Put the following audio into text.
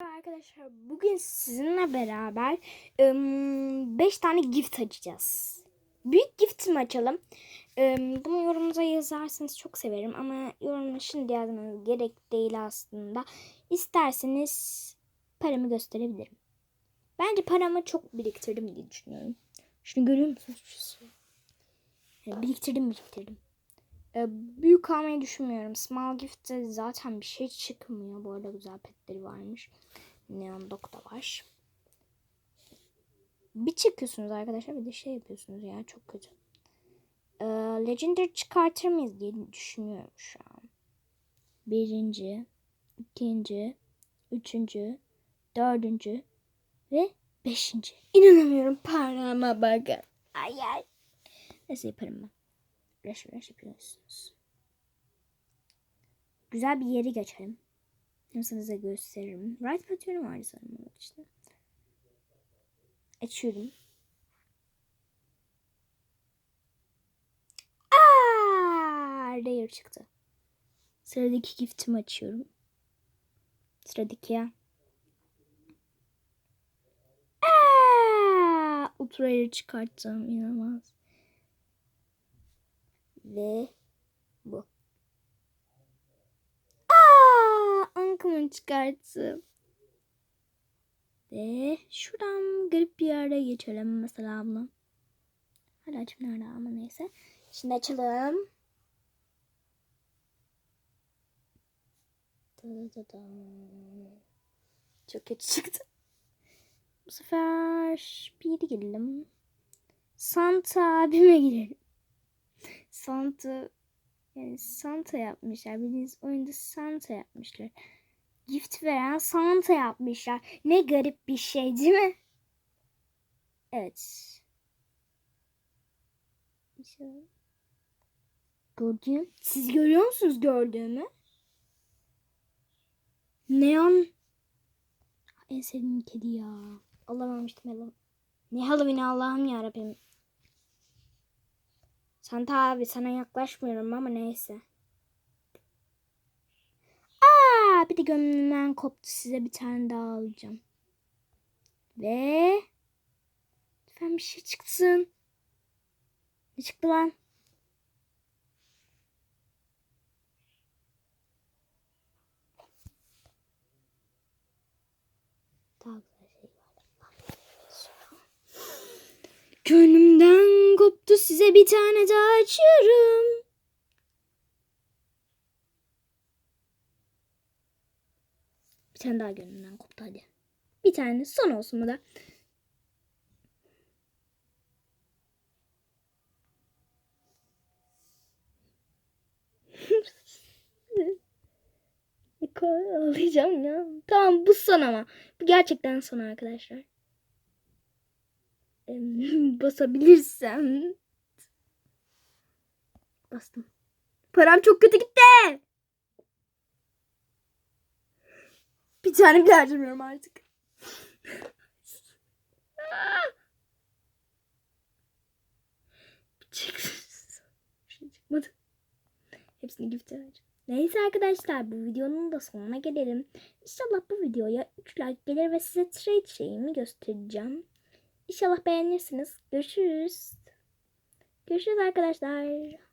Arkadaşlar bugün sizinle beraber 5 tane gift açacağız. Büyük gift mi açalım? Im, Bunu yorumunuza yazarsanız çok severim ama yorumunu şimdi yazmanız gerek değil aslında. İsterseniz paramı gösterebilirim. Bence paramı çok biriktirdim diye düşünüyorum. Şunu görüyor musunuz? Yani biriktirdim biriktirdim. Ee, büyük almayı düşünmüyorum. Small Gift'te zaten bir şey çıkmıyor. Bu arada güzel petleri varmış. Neon Dog da var. Bir çıkıyorsunuz arkadaşlar bir de şey yapıyorsunuz ya çok kötü. Ee, Legendary çıkartır mıyız diye düşünüyorum şu an. Birinci, ikinci, üçüncü, dördüncü ve beşinci. İnanamıyorum parmağıma bakın. Ay ay. Neyse yaparım ben. Rush rush yapıyorsunuz. Güzel bir yeri geçelim. Hem size gösteririm. Right atıyorum vardı sanırım onun işte. Açıyorum. Aa, rare çıktı. Sıradaki giftimi açıyorum. Sıradaki ya. Ultra rare çıkarttım. inanılmaz. Ve bu. Aa, ankamı çıkarttım. Ve şuradan garip bir yere geçelim mesela bunu. Hala açım nerede ama neyse. Şimdi açalım. Çok kötü çıktı. Bu sefer bir girelim. Santa abime girelim. Santa yani Santa yapmışlar. Bildiğiniz oyunda Santa yapmışlar. Gift veren Santa yapmışlar. Ne garip bir şey değil mi? Evet. Gördüğüm. Siz görüyor musunuz gördüğümü? Neon. En sevdiğim kedi ya. Alamamıştım Halloween. Ne Halloween Allah'ım yarabbim. Santa abi sana yaklaşmıyorum ama neyse. Aa, bir de gönlümden koptu. Size bir tane daha alacağım. Ve lütfen bir şey çıksın. Ne çıktı lan? Daha güzel şey var. Gönlümden koptu size bir tane daha açıyorum. Bir tane daha gönlümden koptu hadi. Bir tane son olsun bu da. Ağlayacağım ya. Tamam bu son ama. Bu gerçekten son arkadaşlar. Em, Basabilirsem. Bastım. Param çok kötü gitti. Bir tane bile harcamıyorum artık. Şey çıkmadı. Hepsini gift'e. Neyse arkadaşlar bu videonun da sonuna gelelim. İnşallah bu videoya 3 like gelir ve size trade şeyimi göstereceğim. İnşallah beğenirsiniz. Görüşürüz. Görüşürüz arkadaşlar.